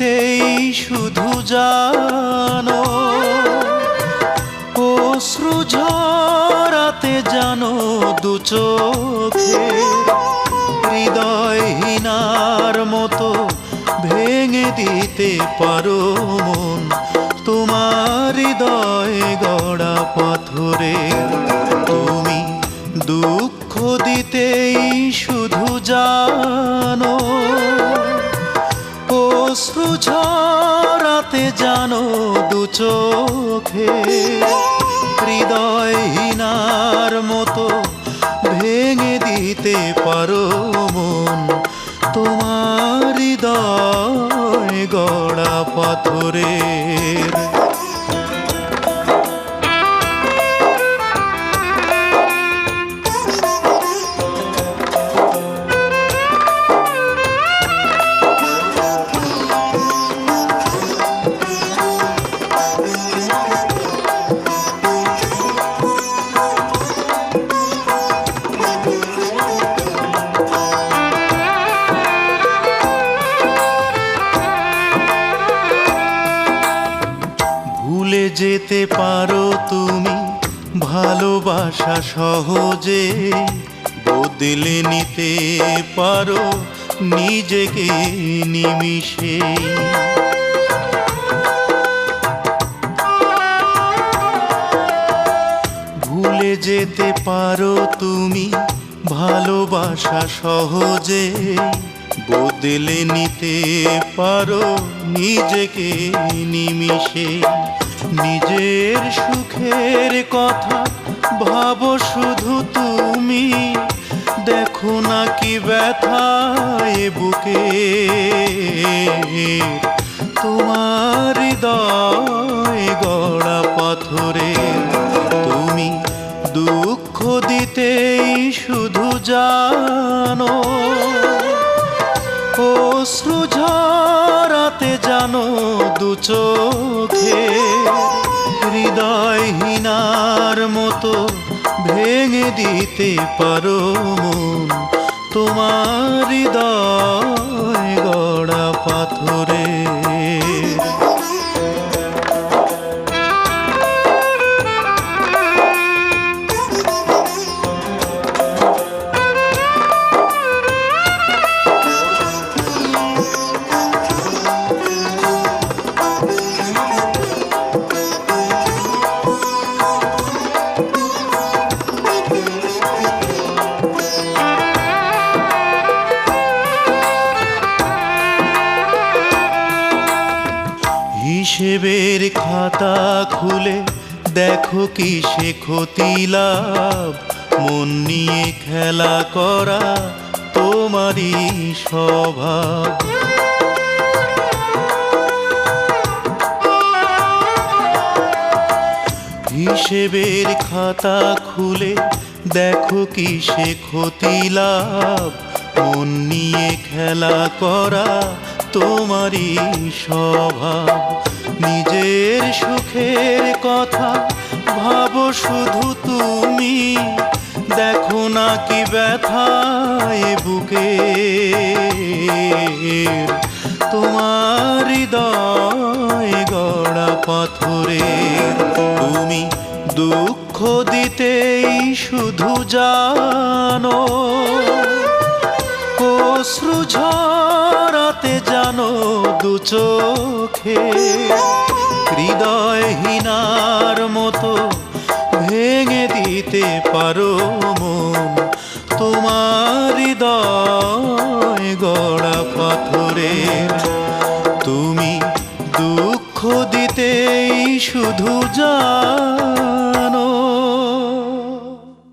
শুধু জানো। অশ্রু ঝরাতে জানো দু চোখে হৃদয়হীনার মতো ভেঙে দিতে পারো মন। তোমার হৃদয় গড়া পাথরে ঝরাতে জানো দু চোখে হৃদয়হীনার মতো ভেঙে দিতে পারো মন। তোমার হৃদয় গড়া পাথরের যেতে পারো তুমি ভালোবাসা সহজে। বদলে নিতে পারো নিজেকে নিমিশে ভুলে যেতে পারো তুমি ভালোবাসা সহজে। বদলে নিতে পারো নিজেকে নিমিশে নিজের সুখের কথা ভাবো শুধু তুমি। দেখো না কি ব্যথায় বুকে তোমার হৃদয় গড়া পাথরে তুমি দুঃখ দিতেই শুধু জানো। অশ্রু ঝরাতে জানো দু চোখে হৃদয়হীনার মতো ভেঙে দিতে পারো তোমার হৃদয় গড়া পাথরে হিসেবের খাতা খুলে দেখো কি সে ক্ষতি লাভ মন নিয়ে খেলা করা তোমারই স্বভাব। হিসেবের খাতা খুলে দেখো কি সে ক্ষতি লাভ মন নিয়ে খেলা করা তোমারই স্বভাব। নিজের সুখের কথা ভাবো শুধু তুমি। দেখো না কি ব্যথায় বুকে তোমার হৃদয় গড়া পাথরের। তুমি দুঃখ দিতেই শুধু জানো। অশ্রু ঝরাতে জানো দু চোখে। হৃদয়হীনার মতো ভেঙে দিতে পারো মন। তোমার হৃদয় গড়া পাথরের। তুমি দুঃখ দিতেই শুধু জানো